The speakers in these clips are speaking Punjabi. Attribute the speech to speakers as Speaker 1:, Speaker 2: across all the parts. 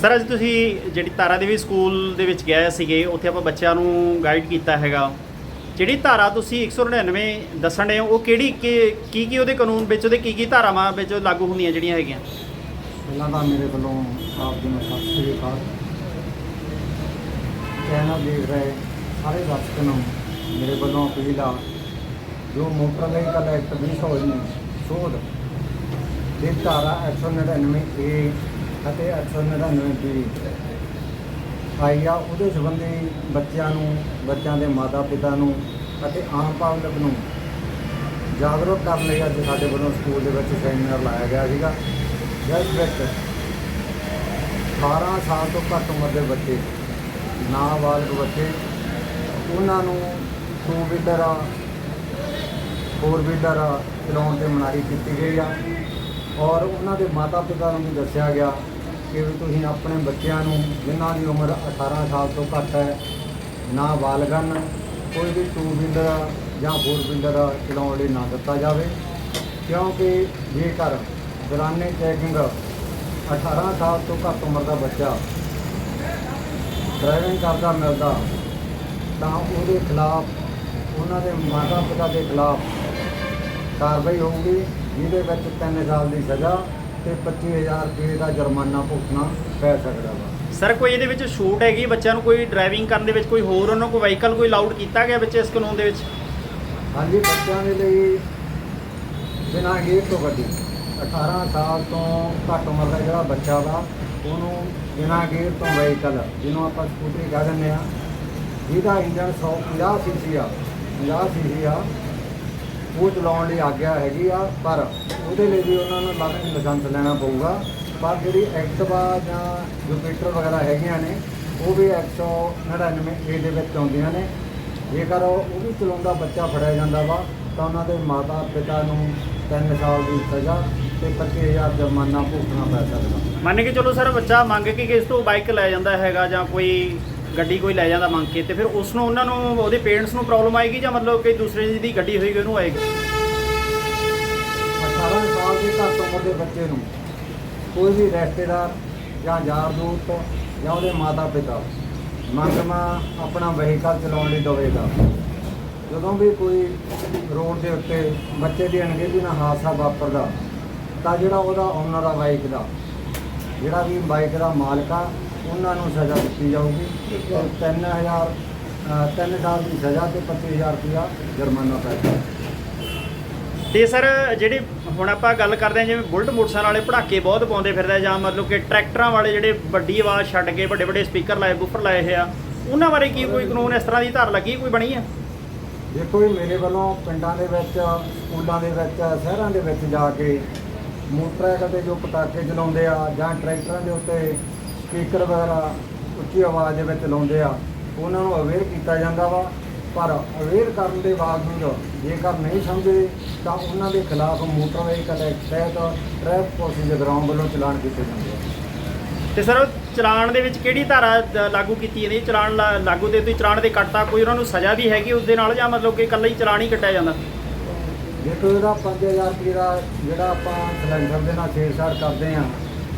Speaker 1: ਸਰ, ਅੱਜ ਤੁਸੀਂ ਜਿਹੜੀ ਤਾਰਾ ਦੇਵੀ ਸਕੂਲ ਦੇ ਵਿੱਚ ਗਏ ਸੀਗੇ, ਉੱਥੇ ਆਪਾਂ ਬੱਚਿਆਂ ਨੂੰ ਗਾਈਡ ਕੀਤਾ ਹੈਗਾ। ਜਿਹੜੀ ਧਾਰਾ ਤੁਸੀਂ 199 ਦੱਸਣ ਦੇ ਹੋ, ਉਹ ਕਿਹੜੀ ਕੀ ਕੀ ਕੀ ਉਹਦੇ ਕਾਨੂੰਨ ਵਿੱਚ, ਉਹਦੇ ਕੀ ਕੀ ਧਾਰਾਵਾਂ ਵਿੱਚ ਲਾਗੂ ਹੁੰਦੀਆਂ ਜਿਹੜੀਆਂ ਹੈਗੀਆਂ?
Speaker 2: ਪਹਿਲਾਂ ਤਾਂ ਮੇਰੇ ਵੱਲੋਂ ਆਪ ਜੀ ਨੂੰ ਸਤਿ ਸ੍ਰੀ ਅਕਾਲ। ਚੈਨਲ ਦੇਖ ਰਹੇ ਸਾਰੇ ਦਰਸ਼ਕਾਂ ਨੂੰ ਮੇਰੇ ਵੱਲੋਂ ਅਪੀਲ ਆ, ਜੋ ਮੋਟਰ ਵਹੀਕਲ ਐਕਟ 2019 ਸੋਧ। ਦੇ ਧਾਰਾ 199 ਏ ਅਤੇ 199 ਬੀ ਆਈ ਆ, ਉਹਦੇ ਸੰਬੰਧੀ ਬੱਚਿਆਂ ਨੂੰ, ਬੱਚਿਆਂ ਦੇ ਮਾਤਾ ਪਿਤਾ ਨੂੰ ਅਤੇ ਆਮ ਪਬਲਿਕ ਨੂੰ ਜਾਗਰੂਕ ਕਰਨ ਲਈ ਅੱਜ ਸਾਡੇ ਵੱਲੋਂ ਸਕੂਲ ਦੇ ਵਿੱਚ ਸੈਮੀਨਾਰ ਲਾਇਆ ਗਿਆ ਸੀਗਾ। ਜਿਸ ਵਿੱਚ 18 ਸਾਲ ਤੋਂ ਘੱਟ ਉਮਰ ਦੇ ਬੱਚੇ, ਨਾਬਾਲਗ ਬੱਚੇ, ਉਹਨਾਂ ਨੂੰ ਟੂ ਵੀਲਰ ਫੋਰ ਵੀਲਰ ਚਲਾਉਣ ਤੇ ਮਨਾਹੀ ਕੀਤੀ ਗਈ ਆ। ਔਰ ਉਹਨਾਂ ਦੇ ਮਾਤਾ ਪਿਤਾ ਨੂੰ ਵੀ ਦੱਸਿਆ ਗਿਆ ਕਿ ਵੀ ਤੁਸੀਂ ਆਪਣੇ ਬੱਚਿਆਂ ਨੂੰ, ਜਿਨ੍ਹਾਂ ਦੀ ਉਮਰ 18 ਸਾਲ ਤੋਂ ਘੱਟ ਹੈ, ਨਾ ਬਾਲਗਨ ਕੋਈ ਵੀ ਟੂ ਵੀਲਰ ਜਾਂ ਫੋਰ ਵੀਲਰ ਚਲਾਉਣ ਲਈ ਨਾ ਦਿੱਤਾ ਜਾਵੇ। ਕਿਉਂਕਿ ਜੇਕਰ ਦੌਰਾਨੇ ਚੈਕਿੰਗ 18 ਸਾਲ ਤੋਂ ਘੱਟ ਉਮਰ ਦਾ ਬੱਚਾ ਡਰਾਈਵਿੰਗ ਕਰਦਾ ਮਿਲਦਾ, ਤਾਂ ਉਹਦੇ ਖਿਲਾਫ, ਉਹਨਾਂ ਦੇ ਮਾਤਾ ਪਿਤਾ ਦੇ ਖਿਲਾਫ ਕਾਰਵਾਈ ਹੋਊਗੀ, ਜਿਹਦੇ ਵਿੱਚ 3 ਸਾਲ ਦੀ ਸਜ਼ਾ ਤੇ 25000 ਰੁਪਏ ਦਾ ਜੁਰਮਾਨਾ ਭੁਗਤਣਾ ਪੈ ਸਕਦਾ ਵਾ।
Speaker 1: ਸਰ ਕੋਈ ਇਹਦੇ ਵਿੱਚ ਛੂਟ ਹੈਗੀ? ਬੱਚਿਆਂ ਨੂੰ ਕੋਈ ਡਰਾਈਵਿੰਗ ਕਰਨ ਦੇ ਵਿੱਚ ਕੋਈ ਹੋਰ ਉਹਨਾਂ ਕੋਈ ਵਹੀਕਲ ਕੋਈ ਅਲਾਉਡ ਕੀਤਾ ਗਿਆ ਵਿੱਚ ਇਸ ਕਾਨੂੰਨ ਦੇ ਵਿੱਚ?
Speaker 2: ਹਾਂਜੀ ਬੱਚਿਆਂ ਦੇ ਲਈ ਬਿਨਾਂ ਗੇਅਰ ਤੋਂ ਗੱਡੀ 18 ਸਾਲ ਤੋਂ ਘੱਟ ਉਮਰ ਦਾ ਜਿਹੜਾ ਬੱਚਾ ਵਾ ਉਹਨੂੰ ਬਿਨਾਂ ਗੇਅਰ ਤੋਂ ਵਹੀਕਲ ਜਿਹਨੂੰ ਆਪਾਂ ਸਕੂਟਰੀ ਕਹਿ ਦਿੰਦੇ ਆ ਜਿਹਦਾ ਇੰਜਨ 150 ਸੀਸੀ ਆ 50 ਸੀਸੀ ਆ ਉਹ ਚਲਾਉਣ ਲਈ ਆਗਿਆ ਹੈਗੀ ਆ, ਪਰ ਉਹਦੇ ਲਈ ਵੀ ਉਹਨਾਂ ਨੂੰ ਲਰਨਿੰਗ ਲਾਇਸੈਂਸ ਲੈਣਾ ਪਊਗਾ। ਪਰ ਜਿਹੜੀ ਐਕਟਿਵਾ ਜਾਂ ਜੁਪੀਟਰ ਵਗੈਰਾ ਹੈਗੀਆਂ ਨੇ, ਉਹ ਵੀ 199 ਏ ਦੇ ਵਿੱਚ ਆਉਂਦੀਆਂ ਨੇ। ਜੇਕਰ ਉਹ ਵੀ ਚਲਾਉਂਦਾ ਬੱਚਾ ਫੜਿਆ ਜਾਂਦਾ ਵਾ, ਤਾਂ ਉਹਨਾਂ ਦੇ ਮਾਤਾ ਪਿਤਾ ਨੂੰ 3 ਸਾਲ ਦੀ ਸਜ਼ਾ ਤੇ 25000 ਜੁਰਮਾਨਾ ਭੁਗਤਣਾ ਪੈ ਸਕਦਾ।
Speaker 1: ਮੰਨ ਕੇ ਚਲੋ ਸਰ, ਬੱਚਾ ਮੰਗ ਕੇ ਕਿਸ ਤੋਂ ਬਾਈਕ ਲੈ ਜਾਂਦਾ ਹੈਗਾ ਜਾਂ ਕੋਈ ਗੱਡੀ ਕੋਈ ਲੈ ਜਾਂਦਾ ਮੰਗ ਕੇ ਤੇ ਫਿਰ ਉਸ ਨੂੰ ਉਹਨਾਂ ਨੂੰ ਉਹਦੇ ਪੇਰੈਂਟਸ ਨੂੰ ਪ੍ਰੋਬਲਮ ਆਏਗੀ ਜਾਂ ਮਤਲਬ ਕਿ ਦੂਸਰੇ ਦੀ ਗੱਡੀ ਹੋਏਗੀ ਉਹਨੂੰ ਆਏਗੀ?
Speaker 2: 18 ਸਾਲ ਦੇ ਘੱਟ ਉਮਰ ਦੇ ਬੱਚੇ ਨੂੰ ਕੋਈ ਵੀ ਰਿਸ਼ਤੇਦਾਰ ਜਾਂ ਯਾਰ ਦੋਸਤ ਜਾਂ ਉਹਦੇ ਮਾਤਾ ਪਿਤਾ ਮੰਗਮਾ ਆਪਣਾ ਵਹੀਕਲ ਚਲਾਉਣ ਲਈ ਦਵੇਗਾ। ਜਦੋਂ ਵੀ ਕੋਈ ਰੋਡ ਦੇ ਉੱਤੇ ਬੱਚੇ ਦੀ ਅਣਗਹਿਲੀ ਨਾਲ ਹਾਦਸਾ ਵਾਪਰਦਾ ਤਾਂ ਜਿਹੜਾ ਉਹਦਾ ਓਨਰ ਆ ਬਾਈਕ ਦਾ, ਜਿਹੜਾ ਵੀ ਬਾਈਕ ਦਾ ਮਾਲਕ ਆ ਉਹਨਾਂ ਨੂੰ ਸਜ਼ਾ ਦਿੱਤੀ ਜਾਊਗੀ। ਤੇ 3000 3 ਸਾਲ ਦੀ ਸਜ਼ਾ ਤੇ 25000 ਰੁਪਇਆ ਜੁਰਮਾਨਾ ਪੈਂਦਾ
Speaker 1: ਤੇ ਸਰ ਜਿਹੜੇ ਹੁਣ ਆਪਾਂ ਗੱਲ ਕਰਦੇ ਹਾਂ ਜਿਵੇਂ ਬੁਲਟ ਮੋਟਰਸਾਈਕਲ ਵਾਲੇ ਪੜਾਕੇ ਬਹੁਤ ਪਾਉਂਦੇ ਫਿਰਦੇ ਆ ਜਾਂ ਮਤਲਬ ਕਿ ਟਰੈਕਟਰਾਂ ਵਾਲੇ ਜਿਹੜੇ ਵੱਡੀ ਆਵਾਜ਼ ਛੱਡ ਕੇ ਵੱਡੇ ਵੱਡੇ ਸਪੀਕਰ ਲਾਏ ਬੂਫਰ ਲਾਏ ਹੋਏ ਆ ਉਹਨਾਂ ਬਾਰੇ ਕੀ ਕੋਈ ਕਾਨੂੰਨ ਇਸ ਤਰ੍ਹਾਂ ਦੀ ਧਾਰ ਲੱਗੀ ਕੋਈ ਬਣੀ ਆ?
Speaker 2: ਦੇਖੋ ਜੀ ਮੇਰੇ ਵੱਲੋਂ ਪਿੰਡਾਂ ਦੇ ਵਿੱਚ ਸਕੂਲਾਂ ਦੇ ਵਿੱਚ ਸ਼ਹਿਰਾਂ ਦੇ ਵਿੱਚ ਜਾ ਕੇ ਮੋਟਰਸਾਈਕਲ ਤੇ ਜੋ ਪਟਾਕੇ ਚਲਾਉਂਦੇ ਆ ਜਾਂ ਟਰੈਕਟਰਾਂ ਦੇ ਉੱਤੇ ਸਪੀਕਰ ਵਗੈਰਾ ਉੱਚੀ ਆਵਾਜ਼ ਦੇ ਵਿੱਚ ਲਾਉਂਦੇ ਆ ਉਹਨਾਂ ਨੂੰ ਅਵੇਅਰ ਕੀਤਾ ਜਾਂਦਾ ਵਾ ਪਰ ਅਵੇਅਰ ਕਰਨ ਦੇ ਬਾਵਜੂਦ ਜੇਕਰ ਨਹੀਂ ਸਮਝਦੇ ਤਾਂ ਉਹਨਾਂ ਦੇ ਖਿਲਾਫ ਮੋਟਰ ਵਹੀਕਲ ਐਕਟ ਤਹਿਤ ਟ੍ਰੈਫਿਕ ਪੁਲਿਸ ਜਗਰਾਉਂ ਵੱਲੋਂ ਚਲਾਨ ਕੀਤੇ ਜਾਂਦੇ ਆ।
Speaker 1: ਤੇ ਸਰ ਚਲਾਨ ਦੇ ਵਿੱਚ ਕਿਹੜੀ ਧਾਰਾ ਦ- ਲਾਗੂ ਕੀਤੀ ਜਾਂਦੀ ਚਲਾਨ ਲਾਗੂ ਤੇ ਤੁਸੀਂ ਚਲਾਨ ਦੇ ਕੱਟਤਾ ਕੋਈ ਉਹਨਾਂ ਨੂੰ ਸਜ਼ਾ ਵੀ ਹੈਗੀ ਉਸ ਦੇ ਨਾਲ ਜਾਂ ਮਤਲਬ ਕਿ ਇਕੱਲਾ ਹੀ ਚਲਾਨ ਹੀ ਕੱਟਿਆ ਜਾਂਦਾ?
Speaker 2: ਦੇਖੋ ਇਹਦਾ 5000 ਰੁਪਏ ਦਾ ਜਿਹੜਾ ਆਪਾਂ ਸਿਲੰਡਰ ਦੇ ਨਾਲ ਛੇੜਛਾੜ ਕਰਦੇ ਆ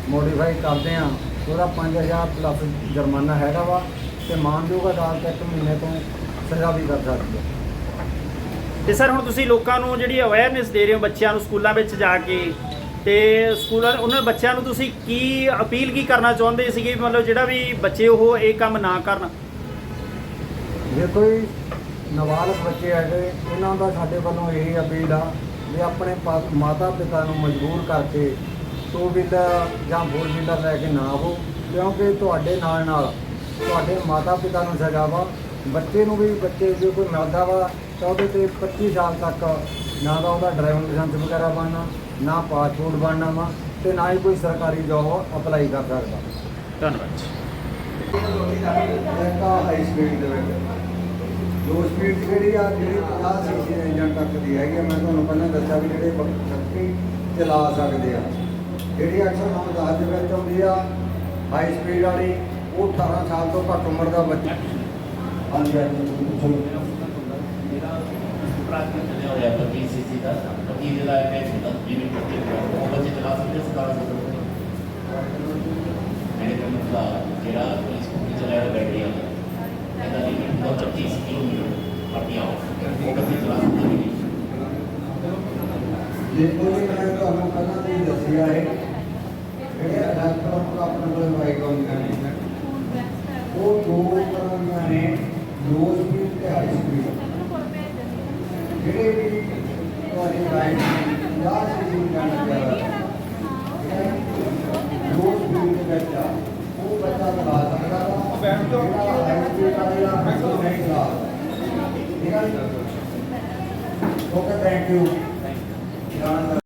Speaker 2: ਮੋਡੀਫਾਈ ਕਰਦੇ ਆ ਉਹਦਾ 5000 ਪਲੱਸ ਜੁਰਮਾਨਾ ਹੈਗਾ ਵਾ ਤੇ ਮਾਨਯੋਗ ਅਦਾਲਤ ਇੱਕ ਮਹੀਨੇ ਤੋਂ ਸਜ਼ਾ ਵੀ ਕਰ ਸਕਦੀ ਹੈ।
Speaker 1: ਤੇ ਸਰ ਹੁਣ ਤੁਸੀਂ ਲੋਕਾਂ ਨੂੰ ਜਿਹੜੀ ਅਵੇਅਰਨੈਸ ਦੇ ਰਹੇ ਹੋ ਬੱਚਿਆਂ ਨੂੰ ਸਕੂਲਾਂ ਵਿੱਚ ਜਾ ਕੇ ਤੇ ਸਕੂਲਾਂ ਉਹਨਾਂ ਬੱਚਿਆਂ ਨੂੰ ਤੁਸੀਂ ਕੀ ਅਪੀਲ ਕੀ ਕਰਨਾ ਚਾਹੁੰਦੇ ਸੀਗੇ ਮਤਲਬ ਜਿਹੜਾ ਵੀ ਬੱਚੇ ਉਹ ਇਹ ਕੰਮ ਨਾ ਕਰਨ?
Speaker 2: ਜੇ ਕੋਈ ਨਾਬਾਲਗ ਬੱਚੇ ਹੈਗੇ ਇਹਨਾਂ ਦਾ ਸਾਡੇ ਵੱਲੋਂ ਇਹ ਅਪੀਲ ਆ ਵੀ ਆਪਣੇ ਮਾਤਾ ਪਿਤਾ ਨੂੰ ਮਜਬੂਰ ਕਰਕੇ ਟੂ ਵੀਲਰ ਜਾਂ ਫੋਰ ਵੀਲਰ ਲੈ ਕੇ ਨਾ ਆਵੋ ਕਿਉਂਕਿ ਤੁਹਾਡੇ ਨਾਲ ਨਾਲ ਤੁਹਾਡੇ ਮਾਤਾ ਪਿਤਾ ਨੂੰ ਸਜ਼ਾ ਵਾ ਬੱਚੇ ਨੂੰ ਵੀ ਬੱਚੇ ਜੇ ਕੋਈ ਮਿਲਦਾ ਵਾ ਤਾਂ ਉਹਦੇ ਤੇ 25 ਸਾਲ ਤੱਕ ਨਾ ਤਾਂ ਉਹਦਾ ਡਰਾਈਵਿੰਗ ਲਾਇਸੈਂਸ ਵਗੈਰਾ ਬਣਨਾ ਨਾ ਪਾਸਪੋਰਟ ਬਣਨਾ ਵਾ ਤੇ ਨਾ ਹੀ ਕੋਈ ਸਰਕਾਰੀ ਜੋਬ ਅਪਲਾਈ ਕਰ ਸਕਦਾ।
Speaker 1: ਧੰਨਵਾਦ ਜੀ।
Speaker 2: ਇੱਕ ਹਾਈ ਸਪੀਡ ਦੇ ਵਿੱਚ। ਲੋ ਸਪੀਡ ਜਿਹੜੀ ਆ ਜਿਹੜੀ 50 ਸੀਸੀ ਇੰਜਨ ਤੱਕ ਦੀ ਹੈਗੀ ਮੈਂ ਤੁਹਾਨੂੰ ਪਹਿਲਾਂ ਦੱਸਿਆ ਵੀ ਜਿਹੜੇ ਸ਼ਕਤੀ ਚਲਾ ਸਕਦੇ ਆ। ਜਿਹੜੀ 109 ਦੇ ਵਿੱਚ ਆਉਂਦੀ ਆ ਹਾਈ ਸਪੀਡ ਵਾਲੀ, ਉਹ 18 ਸਾਲ ਤੋਂ ਘੱਟ ਉਮਰ ਦਾ ਬੱਚਾ। ਹਾਂਜੀ ਹਾਂਜੀ।
Speaker 3: ਪ੍ਰਾਥਮਿਕ ਚੱਲਿਆ ਹੋਇਆ ਤਾਂ BCC ਦਾ ਪਤੀ ਦੇ ਲਾਇਕ ਹੈ ਜਿਹਦਾ ਜਿਵੇਂ ਕਿ ਉਹ ਬੱਚੇ ਚਲਾ ਸਕਦੇ ਸਰਕਾਰ ਸਕਦੇ ਮੈਡੀਕਲ ਦਾ ਜਿਹੜਾ ਪੁਲਿਸ ਸਕੂਟੀ ਚਲਾਇਆ ਬੈਟਰੀ ਵਾਲਾ ਇਹਦਾ ਲਿਮਿਟ ਹੁੰਦਾ 25 ਕਿਲੋਮੀਟਰ ਆਪਣੀਆਂ ਉਹ ਕਦੇ ਚਲਾ ਸਕਦੇ ਨਹੀਂ
Speaker 2: ਦੇਖੋ ਜੀ ਮੈਂ ਤੁਹਾਨੂੰ ਪਹਿਲਾਂ ਤੋਂ ਹੀ ਦੱਸਿਆ ਹੈ ਜਿਹੜੇ ਇਲੈਕਟ੍ਰੋਨ ਆਪਣੇ ਕੋਲ ਬਾਈਕ ਆਉਂਦੀਆਂ ਨੇ ਉਹ ਦੋ ਤਰ੍ਹਾਂ ਦੀਆਂ ਨੇ ਲੋ ਸਪੀਡ ਤੇ ਹਾਈ ਸਪੀਡ ਜਿਹੜੇ ਵੀ ਤੁਹਾਡੀ ਬਾਈਕ ਜਾਂ ਸਪੀਡ ਜਾਣਾ ਚਾਹੀਦਾ। ਲੋ ਸਪੀਡ ਦੇ ਵਿੱਚ ਆ, ਉਹ ਬੱਚਾ ਚਲਾ ਸਕਦਾ ਵਾ। ਜਿਹੜਾ ਹਾਈ ਸਪੀਡ ਵਾਲਾ ਉਹ ਨਹੀਂ ਚਲਾ ਸਕਦਾ। ਠੀਕ ਹੈ ਜੀ? Okay thank you i